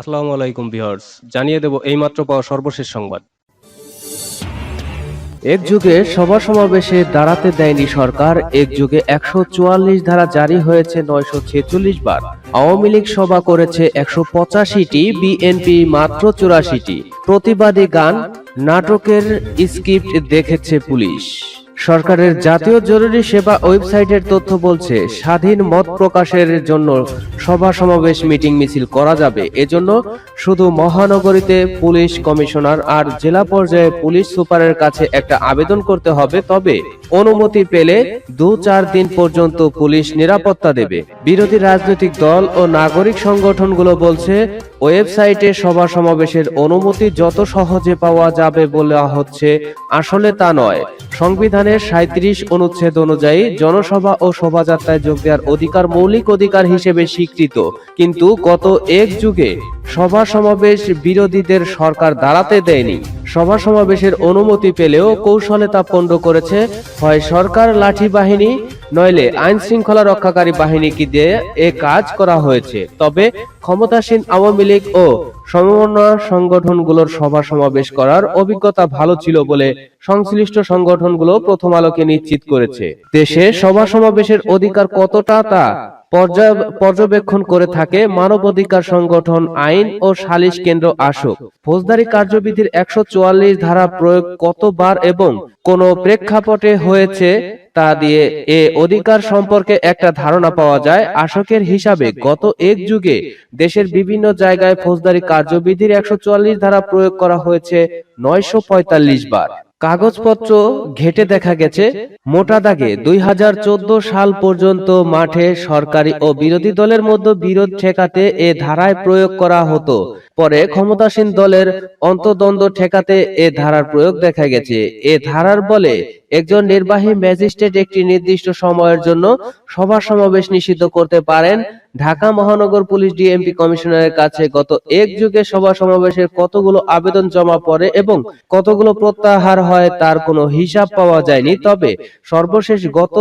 আসসালামু আলাইকুম ভিউয়ার্স, জানিয়ে দেব এইমাত্র পাওয়া সর্বশেষ সংবাদ। এক যুগে সভা সমাবেশে দাঁড়াতে দেয়নি সরকার এক যুগে একশো চুয়াল্লিশ ধারা জারি হয়েছে নয়শো ছেচল্লিশ বার। আওয়ামী লীগ সভা করেছে একশো পঁচাশিটি, বিএনপি মাত্র চুরাশিটি। প্রতিবাদী গান, নাটকের স্ক্রিপ্ট দেখেছে পুলিশ। সরকারের জাতীয় জরুরি সেবা ওয়েবসাইটের তথ্য বলছে, স্বাধীন মত প্রকাশের জন্য সভা সমাবেশ মিটিং মিছিল করা যাবে। এজন্য শুধু মহানগরীতে পুলিশ কমিশনার আর জেলা পর্যায়ে পুলিশ সুপারের কাছে একটা আবেদন করতে হবে, তবে অনুমতি পেলে দু চার দিন পর্যন্ত পুলিশ নিরাপত্তা দেবে। বিরোধী রাজনৈতিক দল ও নাগরিক সংগঠনগুলো বলছে ওয়েবসাইটে সভা সমাবেশের অনুমতি যত সহজে পাওয়া যাবে বলা হচ্ছে, আসলে তা নয়। সংবিধানের সাঁত্রিশ অনুচ্ছেদ অনুযায়ী জনসভা ও শোভাযাত্রায় যোগ দেওয়ার অধিকার মৌলিক অধিকার হিসেবে স্বীকৃত। কিন্তু গত এক যুগে সভা সমাবেশ বিরোধীদের সরকার দাঁড়াতে দেয়নি। সভা সমাবেশের অনুমতি পেলেও কৌশলে তা পণ্ড করেছে। হয় সরকার লাঠি বাহিনী নইলে আইন শৃঙ্খলা রক্ষাকারী বাহিনীকে দিয়ে এ কাজ করা হয়েছে। তবে ক্ষমতাসীন আওয়ামী লীগ ও সমন্বয় সংগঠনগুলোর সভা সমাবেশ করার অভিজ্ঞতা ভালো ছিল বলে সংশ্লিষ্ট সংগঠনগুলো প্রথম আলোকে নিশ্চিত করেছে। দেশে সভা সমাবেশের অধিকার কতটা তা পর্যবেক্ষণ করে থাকে মানবাধিকার সংগঠন, আইন ও সালিশ কেন্দ্র আসক। ফৌজদারি কার্যবিধির একশো চুয়াল্লিশ ধারা প্রয়োগ কতবার এবং কোন প্রেক্ষাপটে হয়েছে তা দিয়ে এ অধিকার সম্পর্কে একটা ধারণা পাওয়া যায়। আশকের হিসাবে গত এক যুগে দেশের বিভিন্ন জায়গায় ফৌজদারি কার্যবিধির একশো চুয়াল্লিশ ধারা প্রয়োগ করা হয়েছে নয়শো পঁয়তাল্লিশ বার। কাগজপত্র ঘেটে দেখা গেছে, মোটা দাগে দুই হাজার চোদ্দ সাল পর্যন্ত মাঠে সরকারি ও বিরোধী দলের মধ্যে বিরোধ ঠেকাতে এ ধারায় প্রয়োগ করা হতো। পরে ক্ষমতাসীন দলের অন্তদ্বন্দ্ব ঠেকাতে এ ধারার প্রয়োগ দেখা গেছে। এ ধারার বলে একজন নির্বাহী ম্যাজিস্ট্রেট একটি নির্দিষ্ট সময়ের জন্য সভা সমাবেশ নিষিদ্ধ করতে পারেন। ঢাকা মহানগর পুলিশ ডিএমপি কমিশনারের কাছে গত এক যুগে সভা সমাবেশের কতগুলো আবেদন জমা পড়ে এবং কতগুলো প্রত্যাহার হয় তার কোনো হিসাব পাওয়া যায়নি। তবে সর্বশেষ গত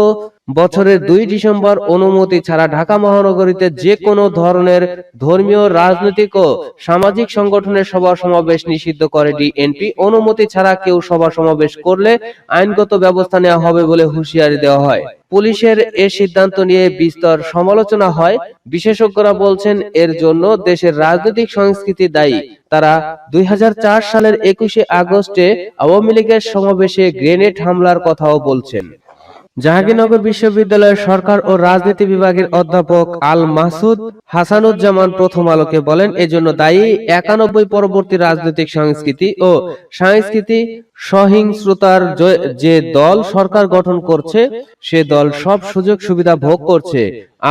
বছরের দুই ডিসেম্বর অনুমতি ছাড়া ঢাকা মহানগরীতে যে কোনো ধরনের ধর্মীয় রাজনৈতিক ও সামাজিক সংগঠনের সভা সমাবেশ নিষিদ্ধ করে ডিএনপি। অনুমতি ছাড়া কেউ সভা সমাবেশ করলে আইনগত ব্যবস্থা নেওয়া হবে বলে হুঁশিয়ারি দেওয়া হয়। পুলিশের এ সিদ্ধান্ত নিয়ে বিস্তর সমালোচনা হয়। বিশেষজ্ঞরা বলছেন এর জন্য দেশের রাজনৈতিক সংস্কৃতি দায়ী। তারা দুই হাজার চার সালের একুশে আগস্টে আওয়ামী লীগের সমাবেশে গ্রেনেড হামলার কথাও বলছেন। জাহাঙ্গীরনগর বিশ্ববিদ্যালয়ের সরকার ও রাজনীতি বিভাগের অধ্যাপক আল মাসুদ হাসানুজ্জামান প্রথম আলোকে বলেন, এজন্য দায়ী একানব্বই পরবর্তী রাজনৈতিক সংস্কৃতি ও সংস্কৃতি সহিংসতার যে দল সরকার গঠন করছে, সে দল সব সুযোগ সুবিধা ভোগ করছে।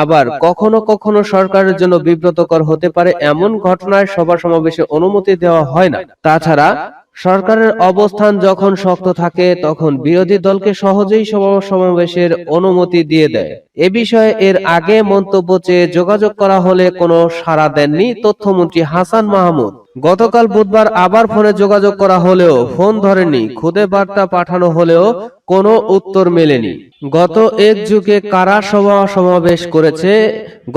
আবার কখনো কখনো সরকারের জন্য বিব্রতকর হতে পারে এমন ঘটনায় সভা সমাবেশে অনুমতি দেওয়া হয় না। তাছাড়া সরকারের অবস্থান যখন শক্ত থাকে তখন বিরোধী দলকে সহজেই সমাবেশের অনুমতি দিয়ে দেয় এ বিষয়ে এর আগে মন্তব্য চেয়ে যোগাযোগ করা হলে কোনো সাড়া দেননি তথ্যমন্ত্রী হাসান মাহমুদ। গতকাল বুধবার আবার ফোনে যোগাযোগ করা হলেও ফোন ধরেনি। খুদে বার্তা পাঠানো হলেও কোনো উত্তর মেলেনি। গত এক যুগে কারা সভা সমাবেশ করেছে?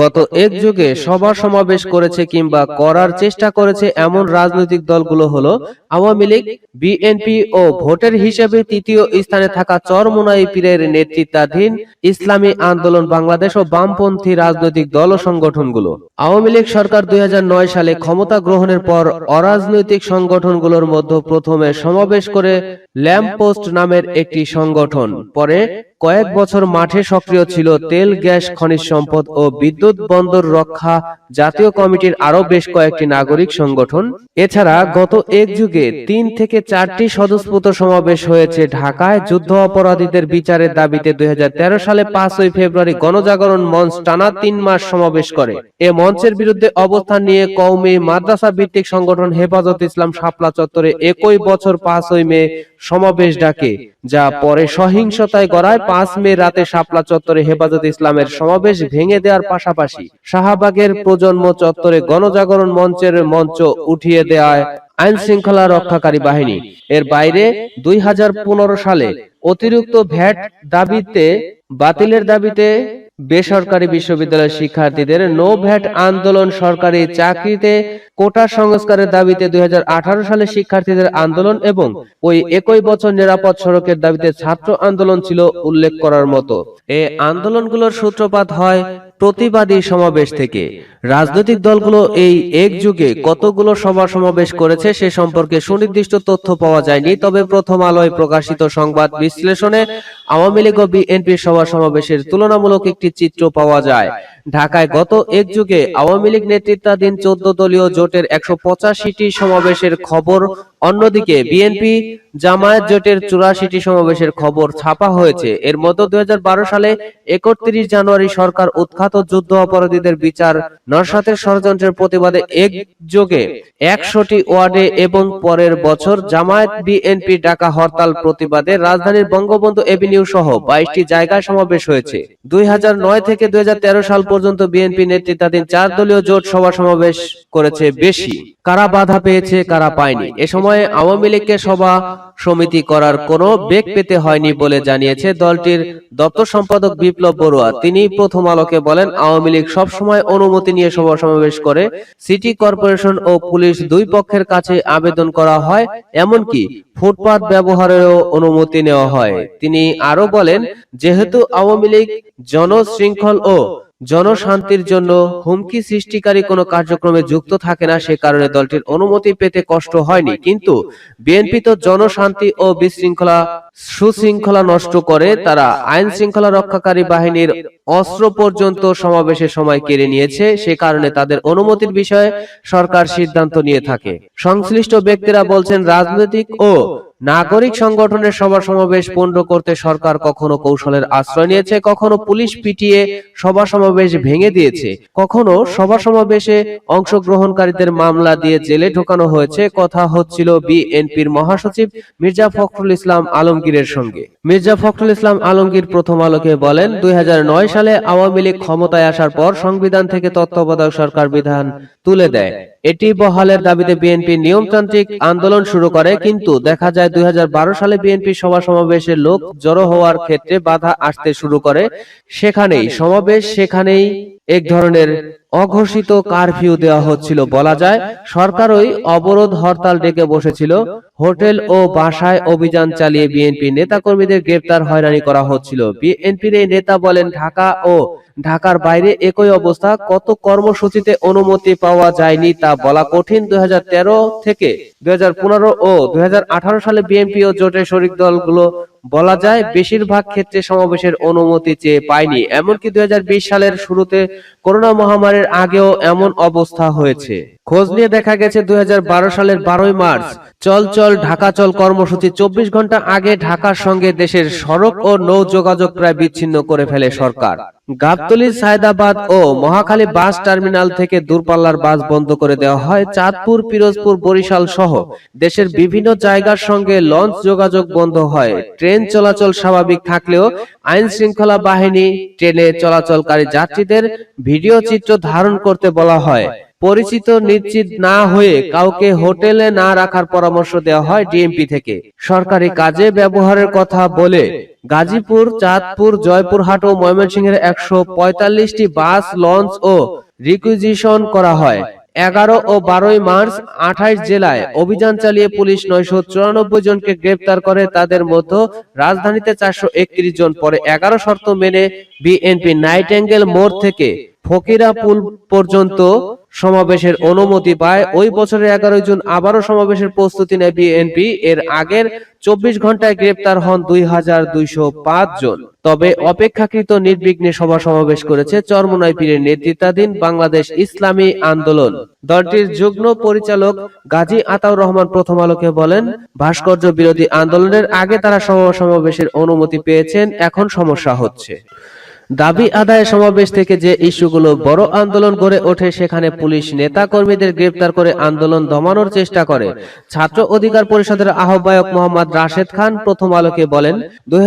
গত এক যুগে সভা সমাবেশ করেছে কিংবা করার চেষ্টা করেছে এমন রাজনৈতিক দলগুলো হলো আওয়ামী লীগ, বিএনপি ও ভোটের হিসেবে তৃতীয় স্থানে থাকা চরমোনাই পীরের নেতৃত্বাধীন ইসলামী আন্দোলন বাংলাদেশ ও বামপন্থী রাজনৈতিক দল ও সংগঠনগুলো। আওয়ামী লীগ সরকার দুই হাজার নয় সালে ক্ষমতা গ্রহণের পর অরাজনৈতিক সংগঠনগুলোর মধ্যে প্রথমে সমাবেশ করে ল্যাম্প পোস্ট নামের একটি সংগঠন পরে কয়েক বছর মাঠে সক্রিয় ছিল তেল, গ্যাস, খনিজ সম্পদ ও বিদ্যুৎ বন্দর রক্ষা জাতীয় কমিটির আরও বেশ কয়েকটি নাগরিক সংগঠন। এছাড়া গত এক যুগে তিন থেকে চারটি স্বতঃস্ফূর্ত সমাবেশ হয়েছে ঢাকায় যুদ্ধ অপরাধীদের বিচারের দাবিতে দুই সালে পাঁচই ফেব্রুয়ারি গণজাগরণ মঞ্চ টানা তিন মাস সমাবেশ করে। এ মঞ্চের বিরুদ্ধে অবস্থান নিয়ে কওমি মাদ্রাসা ভিত্তিক সংগঠন হেফাজত ইসলাম শাপলা চত্বরে একই বছর পাঁচই মে সমাবেশ ডাকে, যা পরে সহিংসতায় গড়ায় পাঁচ মে রাতে শাপলা চত্বরে হেফাজত ইসলামের সমাবেশ ভেঙে দেওয়ার পাশাপাশি শাহবাগের প্রজন্ম চত্বরে গণজাগরণ মঞ্চের মঞ্চ উঠিয়ে দেয় আইন শৃঙ্খলা রক্ষাকারী বাহিনী। এর বাইরে দুই হাজার পনেরো সালে অতিরিক্ত ভ্যাট দাবিতে বাতিলের দাবিতে বেসরকারি বিশ্ববিদ্যালয়ের শিক্ষার্থীদের নো ভ্যাট আন্দোলন সরকারি চাকরিতে কোটা সংস্কারের দাবিতে দুই হাজার আঠারো সালে শিক্ষার্থীদের আন্দোলন এবং ওই একই বছর নিরাপদ সড়কের দাবিতে ছাত্র আন্দোলন ছিল উল্লেখ করার মতো। এ আন্দোলনগুলোর সূত্রপাত হয় প্রতিবাদী সমাবেশ থেকে। রাজনৈতিক দলগুলো এই এক যুগে কতগুলো সভা সমাবেশ করেছে সে সম্পর্কে সুনির্দিষ্ট তথ্য পাওয়া যায়নি, তবে প্রথম আলোয় প্রকাশিত সংবাদ বিশ্লেষণে আওয়ামী লীগ ও বিএনপির সভা সমাবেশের তুলনামূলক একটি চিত্র পাওয়া যায়। ঢাকায় গত এক যুগে আওয়ামী লীগ নেতৃত্বাধীন চোদ্দ দলীয় জোটের একশো পঁচাশিটি সমাবেশের খবর অন্যদিকে বিএনপি জামায়াত জোটের চুরাশিটি সমাবেশের খবর ছাপা হয়েছে। এর মধ্যে দুই সালে একত্রিশ জানুয়ারি সরকার উৎখাত যুদ্ধ অপরাধীদের বিচার নরসাতের ষড়যন্ত্রের প্রতিবাদে একযোগে একশোটি ওয়ার্ডে এবং পরের বছর জামায়াত বিএনপি ডাকা হরতাল প্রতিবাদে রাজধানীর বঙ্গবন্ধু এভিনিউ সহ বাইশটি জায়গায় সমাবেশ হয়েছে। দুই হাজার নয় থেকে দুই হাজার তেরো সাল পর্যন্ত বিএনপি নেতৃত্বাধীন চার দলীয় জোট সভা সমাবেশ করেছে বেশি। কারা বাধা পেয়েছে, কারা পায়নি। এ সময়ে আওয়ামী লীগকে সভা সমিতি করার কোনো বেগ পেতে হয়নি বলে জানিয়েছে দলটির দপ্তর সম্পাদক বিপ্লব বড়ুয়া। তিনি প্রথম আলোকে বলেন, আওয়ামী লীগ সবসময় অনুমতি নিয়ে সভা সমাবেশ করে, সিটি কর্পোরেশন ও পুলিশ দুই পক্ষের কাছে আবেদন করা হয়, এমনকি ফুটপাত ব্যবহারেরও অনুমতি নেওয়া হয়। তিনি আরও বলেন, যেহেতু আওয়ামী লীগ জনশৃঙ্খল ও জনশান্তির জন্য হুমকি সৃষ্টিকারী কোনো কার্যক্রমে যুক্ত থাকে না সে কারণে দলটির অনুমতি পেতে কষ্ট হয়নি। কিন্তু বিএনপি তো জনশান্তি ও বিশৃঙ্খলা সুশৃঙ্খলা নষ্ট করে তারা আইন শৃঙ্খলা রক্ষাকারী বাহিনীর অস্ত্র পর্যন্ত সমাবেশের সময় কেড়ে নিয়েছে সে কারণে তাদের অনুমতির বিষয়ে সরকার সিদ্ধান্ত নিয়ে থাকে। সংশ্লিষ্ট ব্যক্তিরা বলছেন রাজনৈতিক ও নাগরিক সংগঠনের সভা সমাবেশ পণ্ড করতে সরকার কখনো কৌশলের আশ্রয় নিয়েছে কখনো পুলিশ পিটিয়ে সভা সমাবেশ ভেঙে দিয়েছে কখনো সভা সমাবেশে অংশগ্রহণকারীদের মামলা দিয়ে জেলে ঢোকানো হয়েছে কথা হচ্ছিল বিএনপির মহাসচিব মির্জা ফখরুল ইসলাম আলমগীরের সঙ্গে। মির্জা ফখরুল ইসলাম আলমগীর প্রথম আলোকে বলেন, দুই সালে আওয়ামী লীগ ক্ষমতায় আসার পর সংবিধান থেকে তত্ত্বাবধায়ক সরকার বিধান তুলে দেয়। এটি বহালের দাবিতে বিএনপি নিয়মতান্ত্রিক আন্দোলন শুরু করে, কিন্তু দেখা যায় দুই হাজার বারো সালে বিএনপি সভা সমাবেশের লোক জড়ো হওয়ার ক্ষেত্রে বাধা আসতে শুরু করে। সেখানেই সমাবেশ, সেখানেই এক ধরনের অঘোষিত কারফিউ দেওয়া হচ্ছিল, বলা যায় সরকারই অবরোধ হরতাল ডেকে বসেছিল, হোটেল ও বাসায় অভিযান চালিয়ে বিএনপি নেতাকর্মীদের গ্রেপ্তার, হয়রানি করা হচ্ছিল। বিএনপির এই নেতা বলেন, ঢাকা ও ঢাকার বাইরে একই অবস্থা, কত কর্মসূচিতে অনুমতি পাওয়া যায়নি তা বলা কঠিন দুই হাজার তেরো থেকে দুই হাজার পনেরো ও দুই হাজার আঠারো সালে বিএনপি ও জোটের শরিক দলগুলো বলা যায় বেশিরভাগ ক্ষেত্রে সমাবেশের অনুমতি চেয়ে পায়নি। এমনকি দুই হাজার বিশ সালের শুরুতে করোনা মহামারীর আগেও এমন অবস্থা হয়েছে। খোঁজ নিয়ে দেখা গেছে দুই হাজার বারো সালের বারোই মার্চ। চল চল, ঢাকা, চল কর্মসূচি চব্বিশ ঘণ্টা আগে ঢাকার সঙ্গে দেশের সড়ক ও নৌ যোগাযোগ প্রায় বিচ্ছিন্ন করে ফেলে সরকার। গাবতলী, সায়দাবাদ ও মহাখালী বাস টার্মিনাল থেকে দূরপাল্লার বাস বন্ধ করে দেওয়া হয়। চাঁদপুর, পিরোজপুর, বরিশাল সহ দেশের বিভিন্ন জায়গার সঙ্গে লঞ্চ যোগাযোগ বন্ধ হয়। ট্রেন চলাচল স্বাভাবিক থাকলেও আইন শৃঙ্খলা বাহিনী ট্রেনে চলাচলকারী যাত্রীদের ভিডিও চিত্র ধারণ করতে বলা হয়। পরিচিত নিশ্চিত না হয়ে কাউকে হোটেলে না রাখার পরামর্শ দেওয়া হয় ডিএমপি থেকে। সরকারি কাজে ব্যবহারের কথা বলে গাজীপুর, চাঁদপুর, জয়পুরহাট ও ময়মনসিংহের একশো পঁয়তাল্লিশটি বাস লঞ্চ ও রিকুইজিশন করা হয়। এগারো ও বারোই মার্চ আঠাইশ জেলায় অভিযান চালিয়ে পুলিশ নয়শো চুরানব্বই জনকে গ্রেপ্তার করে। তাদের মধ্যে রাজধানীতে চারশো একত্রিশ জন পরে এগারো শর্ত মেনে বিএনপি নাইট অ্যাঙ্গেল মোড় থেকে ফকিরা পুল পর্যন্ত সমাবেশের অনুমতি পায়। ওই বছরের এগারোই জুন আবারও সমাবেশের প্রস্তুতি নেয় বিএনপি। এর আগের চব্বিশ ঘন্টায় গ্রেপ্তার হন দুই হাজার দুইশো পাঁচ জন। তবে অপেক্ষাকৃত নির্বিঘ্নে সভা সমাবেশ করেছে চরমনাই পীরের নেতৃত্বাধীন বাংলাদেশ ইসলামী আন্দোলন। দলটির যুগ্ম পরিচালক গাজী আতাউর রহমান প্রথম আলোকে বলেন ভাস্কর্য বিরোধী আন্দোলনের আগে তারা সভা সমাবেশের অনুমতি পেয়েছেন এখন সমস্যা হচ্ছে। দাবি আদায় সমাবেশ থেকে যে ইস্যুগুলো বড় আন্দোলন গড়ে ওঠে, সেখানে পুলিশ নেতা কর্মীদের গ্রেপ্তার করে আন্দোলন দমানোর চেষ্টা করে। ছাত্র অধিকার পরিষদের আহ্বায়ক মোহাম্মদ রাশেদ খান প্রথম আলোকে বলেন, দুই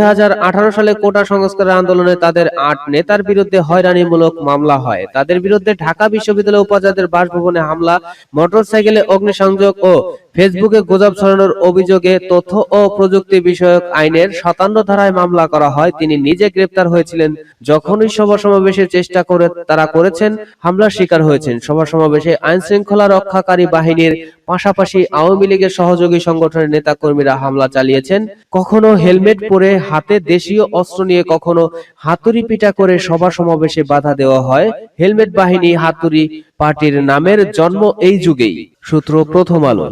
সালে কোটা সংস্কার আন্দোলনে তাদের আট নেতার বিরুদ্ধে হয়রানিমূলক মামলা হয়। তাদের বিরুদ্ধে ঢাকা বিশ্ববিদ্যালয় উপাচার্যের বাসভবনে হামলা, মোটরসাইকেলে অগ্নিসংযোগ ও ফেসবুকে গুজব ছড়ানোর অভিযোগে তথ্য ও প্রযুক্তি বিষয়ক আইনের সাতান্ন ধারায় মামলা করা হয়। তিনি নিজে গ্রেপ্তার হয়েছিলেন। যখনই সভা সমাবেশের চেষ্টা করে তারা করেছেন, হামলার শিকার হয়েছেন। সভা সমাবেশে আইন শৃঙ্খলা রক্ষাকারী বাহিনীর পাশাপাশি আওয়ামী লীগের সহযোগী সংগঠনের নেতাকর্মীরা হামলা চালিয়েছেন। কখনো হেলমেট পরে হাতে দেশীয় অস্ত্র নিয়ে কখনো হাতুড়ি পিটা করে সভা সমাবেশে বাধা দেওয়া হয়। হেলমেট বাহিনী হাতুড়ি পার্টির নামের জন্ম এই যুগেই। সূত্র প্রথম আলো।